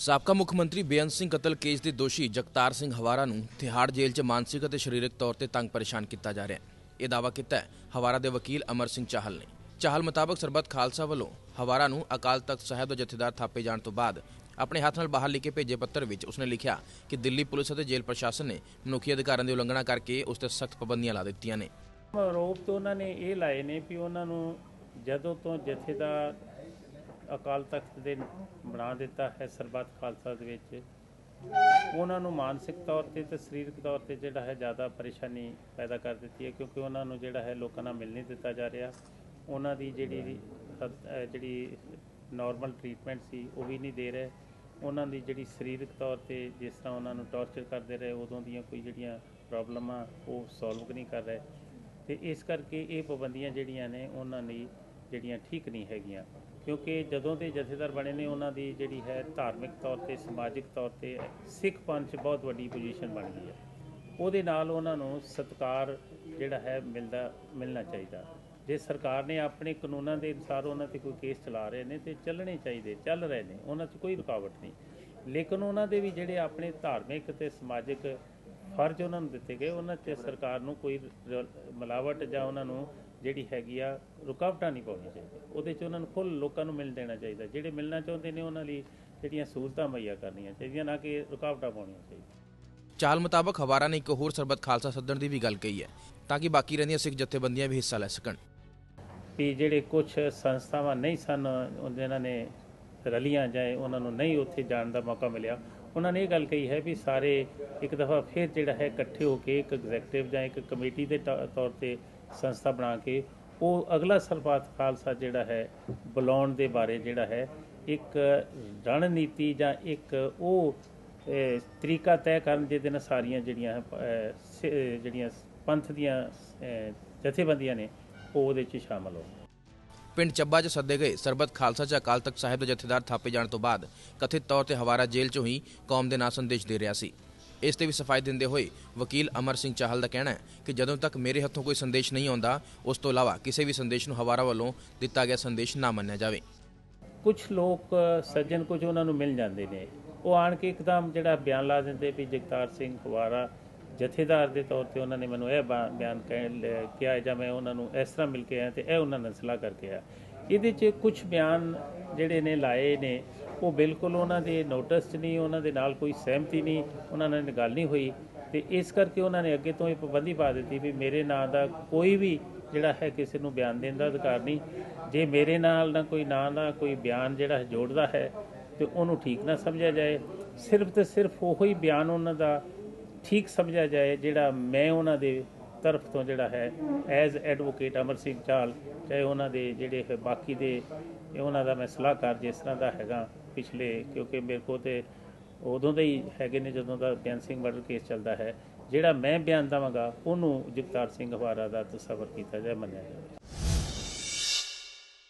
ਸਾਬਕਾ ਮੁੱਖ ਮੰਤਰੀ ਬੇਅੰਤ ਸਿੰਘ ਕਤਲ ਕੇਸ ਦੇ ਦੋਸ਼ੀ ਜਗਤਾਰ ਸਿੰਘ ਹਵਾਰਾ ਨੂੰ ਤਿਹਾੜ ਜੇਲ੍ਹ 'ਚ ਮਾਨਸਿਕ ਅਤੇ ਸਰੀਰਕ ਤੌਰ ਤੇ ਤੰਗ ਪਰੇਸ਼ਾਨ ਕੀਤਾ ਜਾ ਰਿਹਾ ਹੈ। ਇਹ ਦਾਅਵਾ ਕੀਤਾ ਹਵਾਰਾ ਦੇ ਵਕੀਲ ਅਮਰ ਸਿੰਘ ਚਾਹਲ ਨੇ। ਚਾਹਲ ਮੁਤਾਬਕ ਸਰਬੱਤ ਖਾਲਸਾ ਵੱਲੋਂ ਹਵਾਰਾ ਨੂੰ ਅਕਾਲ ਤਖਤ ਸਾਹਿਬ ਦਾ ਜਥੇਦਾਰ ਥਾਪੇ ਜਾਣ ਤੋਂ ਬਾਅਦ ਆਪਣੇ ਹੱਥ ਨਾਲ ਬਾਹਰ ਲਿਖੇ ਭੇਜੇ ਪੱਤਰ ਵਿੱਚ ਉਸਨੇ ਲਿਖਿਆ ਕਿ ਦਿੱਲੀ ਪੁਲਿਸ ਅਤੇ ਜੇਲ੍ਹ ਪ੍ਰਸ਼ਾਸਨ ਨੇ ਮਨੁੱਖੀ ਅਧਿਕਾਰਾਂ ਦੀ ਉਲੰਘਣਾ ਕਰਕੇ ਉਸ ਤੇ ਸਖਤ ਪਾਬੰਦੀਆਂ ਲਾ ਦਿੱਤੀਆਂ ਨੇ। ਆਰੋਪ ਤੋਂ ਉਹਨਾਂ ਨੇ ਇਹ ਲਾਏ ਨੇ ਵੀ ਉਹਨਾਂ ਨੂੰ ਜਦੋਂ ਤੋਂ ਜਥੇਦਾਰ ਅਕਾਲ ਤਖਤ ਦੇ ਬਣਾ ਦਿੱਤਾ ਹੈ ਸਰਬੱਤ ਖਾਲਸਾ ਦੇ ਵਿੱਚ। ਉਹਨਾਂ ਨੂੰ ਮਾਨਸਿਕ ਤੌਰ ਤੇ ਤੇ ਸਰੀਰਕ ਤੌਰ ਤੇ ਜਿਹੜਾ ਹੈ ਜ਼ਿਆਦਾ ਪਰੇਸ਼ਾਨੀ ਪੈਦਾ ਕਰ ਦਿੱਤੀ ਹੈ ਕਿਉਂਕਿ ਉਹਨਾਂ ਨੂੰ ਜਿਹੜਾ ਹੈ ਲੋਕਾਂ ਨਾਲ ਮਿਲ ਨਹੀਂ ਦਿੱਤਾ ਜਾ ਰਿਹਾ। ਉਹਨਾਂ ਦੀ ਜਿਹੜੀ ਜਿਹੜੀ ਨਾਰਮਲ ਟ੍ਰੀਟਮੈਂਟ ਸੀ ਉਹ ਵੀ ਨਹੀਂ ਦੇ ਰਹੇ। ਉਹਨਾਂ ਦੀ ਜਿਹੜੀ ਸਰੀਰਕ ਤੌਰ ਤੇ ਜਿਸ ਤਰ੍ਹਾਂ ਉਹਨਾਂ ਨੂੰ ਟੌਰਚਰ ਕਰਦੇ ਰਹੇ, ਉਦੋਂ ਦੀਆਂ ਕੋਈ ਜਿਹੜੀਆਂ ਪ੍ਰੋਬਲਮਾਂ ਉਹ ਸੋਲਵ ਨਹੀਂ ਕਰ ਰਹੇ। ਤੇ ਇਸ ਕਰਕੇ ਇਹ ਪਾਬੰਦੀਆਂ ਜਿਹੜੀਆਂ ਨੇ, ਉਹਨਾਂ ਲਈ ਜਿਹੜੀਆਂ ਠੀਕ ਨਹੀਂ ਹੈਗੀਆਂ। ਕਿਉਂਕਿ ਜਦੋਂ ਦੇ ਜਥੇਦਾਰ ਬਣੇ ਨੇ, ਉਹਨਾਂ ਦੀ ਜਿਹੜੀ ਹੈ ਧਾਰਮਿਕ ਤੌਰ ਤੇ, ਸਮਾਜਿਕ ਤੌਰ ਤੇ ਸਿੱਖ ਪੰਥ 'ਚ ਬਹੁਤ ਵੱਡੀ ਪੋਜੀਸ਼ਨ ਬਣ ਗਈ ਹੈ। ਉਹਦੇ ਨਾਲ ਉਹਨਾਂ ਨੂੰ ਸਤਕਾਰ ਜਿਹੜਾ ਹੈ ਮਿਲਦਾ, ਮਿਲਣਾ ਚਾਹੀਦਾ। ਜੇ ਸਰਕਾਰ ਨੇ ਆਪਣੇ ਕਾਨੂੰਨਾਂ ਦੇ ਅਨੁਸਾਰ ਉਹਨਾਂ ਤੇ ਕੋਈ ਕੇਸ ਚਲਾ ਰਹੇ ਨੇ ਤੇ ਚੱਲਣੇ ਚਾਹੀਦੇ, ਚੱਲ ਰਹੇ ਨੇ, ਉਹਨਾਂ 'ਚ ਕੋਈ ਰੁਕਾਵਟ ਨਹੀਂ। ਲੇਕਿਨ ਉਹਨਾਂ ਦੇ ਵੀ ਜਿਹੜੇ ਆਪਣੇ ਧਾਰਮਿਕ ਤੇ ਸਮਾਜਿਕ ਫਰਜ਼ ਉਹਨਾਂ ਨੂੰ ਦਿੱਤੇ ਗਏ। ਉਹਨਾਂ 'ਚ ਸਰਕਾਰ ਨੂੰ ਕੋਈ ਮਿਲਾਵਟ ਜਾਂ ਉਹਨਾਂ ਨੂੰ ਜਿਹੜੀ ਹੈਗੀ ਆ ਰੁਕਾਵਟਾਂ ਨਹੀਂ ਪਾਉਣੀ ਚਾਹੀਦੀ ਉਹਦੇ 'ਚ ਉਹਨਾਂ ਨੂੰ ਖੁੱਲ੍ਹ ਲੋਕਾਂ ਨੂੰ ਮਿਲ ਦੇਣਾ ਚਾਹੀਦਾ। ਜਿਹੜੇ ਮਿਲਣਾ ਚਾਹੁੰਦੇ ਨੇ ਉਹਨਾਂ ਲਈ ਜਿਹੜੀਆਂ ਸਹੂਲਤਾਂ ਮੁਹੱਈਆ ਕਰਨੀਆਂ ਚਾਹੀਦੀਆਂ ਨਾ ਕਿ ਰੁਕਾਵਟਾਂ ਪਾਉਣੀਆਂ ਚਾਹੀਦੀਆਂ। ਚਾਲ ਮੁਤਾਬਕ ਹਵਾਰਾ ਨੇ ਇੱਕ ਹੋਰ ਸਰਬੱਤ ਖਾਲਸਾ ਸੱਦਣ ਦੀ ਵੀ ਗੱਲ ਕਹੀ ਹੈ ਤਾਂ ਕਿ ਬਾਕੀ ਰਹਿੰਦੀਆਂ ਸਿੱਖ ਜਥੇਬੰਦੀਆਂ ਵੀ ਹਿੱਸਾ ਲੈ ਸਕਣ। ਵੀ ਜਿਹੜੇ ਕੁਝ ਸੰਸਥਾਵਾਂ ਨਹੀਂ ਸਨ ਉਹ ਜਿਨ੍ਹਾਂ ਨੇ ਰਲੀਆਂ ਜਾਏ ਉਹਨਾਂ ਨੂੰ ਨਹੀਂ ਉੱਥੇ ਜਾਣ ਦਾ ਮੌਕਾ ਮਿਲਿਆ ਉਹਨਾਂ ਨੇ ਇਹ ਗੱਲ ਕਹੀ ਹੈ ਵੀ ਸਾਰੇ ਇੱਕ ਦਫਾ ਫਿਰ ਜਿਹੜਾ ਹੈ ਇਕੱਠੇ ਹੋ ਕੇ ਇੱਕ ਐਗਜ਼ੈਕਟਿਵ ਜਾਂ ਇੱਕ ਕਮੇਟੀ ਦੇ ਤੌ- ਤੌਰ ਤੇ ਸੰਸਥਾ ਬਣਾ ਕੇ ਉਹ ਅਗਲਾ ਸਰਬੱਤ ਖਾਲਸਾ ਜਿਹੜਾ ਹੈ ਬੁਲਾਉਣ ਦੇ ਬਾਰੇ ਜਿਹੜਾ ਹੈ ਇੱਕ ਰਣਨੀਤੀ ਜਾਂ ਇੱਕ ਉਹ ਤਰੀਕਾ ਤੈਅ ਕਰਨ ਜਿਹਦੇ ਨਾਲ ਸਾਰੀਆਂ ਜਿਹੜੀਆਂ ਹੈ, ਜਿਹੜੀਆਂ ਪੰਥ ਦੀਆਂ ਜਥੇਬੰਦੀਆਂ ਨੇ ਉਹ ਉਹਦੇ 'ਚ ਸ਼ਾਮਲ ਹੋਣ। ਪਿੰਡ ਚੱਬਾ 'ਚ ਸੱਦੇ ਗਏ। ਸਰਬਤ ਖਾਲਸਾ 'ਚ ਅਕਾਲ ਤਖਤ ਸਾਹਿਬ ਦੇ ਜਥੇਦਾਰ ਥਾਪੇ ਜਾਣ ਤੋਂ ਬਾਅਦ ਕਥਿਤ ਤੌਰ ਤੇ ਹਵਾਰਾ ਜੇਲ੍ਹ 'ਚੋਂ ਹੀ ਕੌਮ ਦੇ ਨਾਂ ਸੰਦੇਸ਼ ਦੇ ਰਿਹਾ ਸੀ। ਇਸ ਤੇ ਵੀ ਸਫ਼ਾਈ ਦਿੰਦੇ ਹੋਏ ਵਕੀਲ ਅਮਰ ਸਿੰਘ ਚਾਹਲ ਦਾ ਕਹਿਣਾ ਹੈ ਕਿ ਜਦੋਂ ਤੱਕ ਮੇਰੇ ਹੱਥੋਂ ਕੋਈ ਸੰਦੇਸ਼ ਨਹੀਂ ਆਉਂਦਾ, ਉਸ ਤੋਂ ਇਲਾਵਾ ਕਿਸੇ ਵੀ ਸੰਦੇਸ਼ ਨੂੰ ਹਵਾਰਾ ਵੱਲੋਂ ਦਿੱਤਾ ਗਿਆ ਸੰਦੇਸ਼ ਨਾ ਮੰਨਿਆ ਜਾਵੇ। ਕੁਝ ਲੋਕ ਸੱਜਣ ਕੁਝ ਉਹਨਾਂ ਨੂੰ ਮਿਲ ਜਾਂਦੇ ਨੇ। ਉਹ ਆਣ ਕੇ ਇੱਕਦਮ ਜਿਹੜਾ ਬਿਆਨ ਲਾ ਦਿੰਦੇ ਵੀ ਜਗਤਾਰ ਸਿੰਘ ਫੁਆਰਾ ਜਥੇਦਾਰ ਦੇ ਤੌਰ ਤੇ ਉਹਨਾਂ ਨੇ ਮੈਨੂੰ ਇਹ ਬਾ- ਬਿਆਨ ਕਹਿ ਲ- ਕਿਹਾ ਜਾਂ ਮੈਂ ਉਹਨਾਂ ਨੂੰ ਇਸ ਤਰ੍ਹਾਂ ਮਿਲ ਕੇ ਆਇਆ ਤੇ ਇਹ ਉਹਨਾਂ ਨਾਲ ਸਲਾਹ ਕਰਕੇ ਆਇਆ। ਇਹਦੇ 'ਚ ਕੁਝ ਬਿਆਨ ਜਿਹੜੇ ਨੇ ਲਾਏ ਨੇ, ਉਹ ਬਿਲਕੁਲ ਉਹਨਾਂ ਦੇ ਨੋਟਿਸ 'ਚ ਨਹੀਂ, ਉਹਨਾਂ ਦੇ ਨਾਲ ਕੋਈ ਸਹਿਮਤੀ ਨਹੀਂ, ਉਹਨਾਂ ਨਾਲ ਗੱਲ ਨਹੀਂ ਹੋਈ ਤੇ ਇਸ ਕਰਕੇ ਉਹਨਾਂ ਨੇ ਅੱਗੇ ਤੋਂ ਇਹ ਪਾਬੰਦੀ ਪਾ ਦਿੱਤੀ ਵੀ ਮੇਰੇ ਨਾਂ ਦਾ ਕੋਈ ਵੀ ਜਿਹੜਾ ਹੈ ਕਿਸੇ ਨੂੰ ਬਿਆਨ ਦੇਣ ਦਾ ਅਧਿਕਾਰ ਨਹੀਂ। ਜੇ ਮੇਰੇ ਨਾਲ ਨਾ ਕੋਈ ਨਾਂ ਦਾ ਕੋਈ ਬਿਆਨ ਜਿਹੜਾ ਜੋੜਦਾ ਹੈ ਤੇ ਉਹਨੂੰ ਠੀਕ ਨਾ ਸਮਝਿਆ ਜਾਏ। ਸਿਰਫ ਤੇ ਸਿਰਫ ਉਹੀ ਬਿਆਨ ਉਹਨਾਂ ਦਾ ਠੀਕ ਸਮਝਿਆ ਜਾਏ, ਜਿਹੜਾ ਮੈਂ ਉਹਨਾਂ ਦੇ ਤਰਫ ਤੋਂ ਜਿਹੜਾ ਹੈ ਐਜ਼ ਐਡਵੋਕੇਟ ਅਮਰ ਸਿੰਘ ਚਾਲ, ਚਾਹੇ ਉਹਨਾਂ ਦੇ ਜਿਹੜੇ ਬਾਕੀ ਦੇ ਉਹਨਾਂ ਦਾ ਮੈਂ ਸਲਾਹਕਾਰ ਜਿਸ ਤਰ੍ਹਾਂ ਦਾ ਹੈਗਾ ਪਿਛਲੇ, ਕਿਉਂਕਿ ਮੇਰੇ ਕੋਲ ਤੇ ਉਦੋਂ ਦੇ ਹੀ ਹੈਗੇ ਨੇ ਜਦੋਂ ਦਾ ਬਿਆਨ ਸਿੰਘ ਮਰਡਰ ਕੇਸ ਚੱਲਦਾ ਹੈ, ਜਿਹੜਾ ਮੈਂ ਬਿਆਨ ਦਵਾਂਗਾ, ਉਹਨੂੰ ਜਗਤਾਰ ਸਿੰਘ ਹਵਾਰਾ ਦਾ ਤਸਵਰ ਕੀਤਾ ਜਾਏ, ਮੰਨਿਆ ਜਾਏ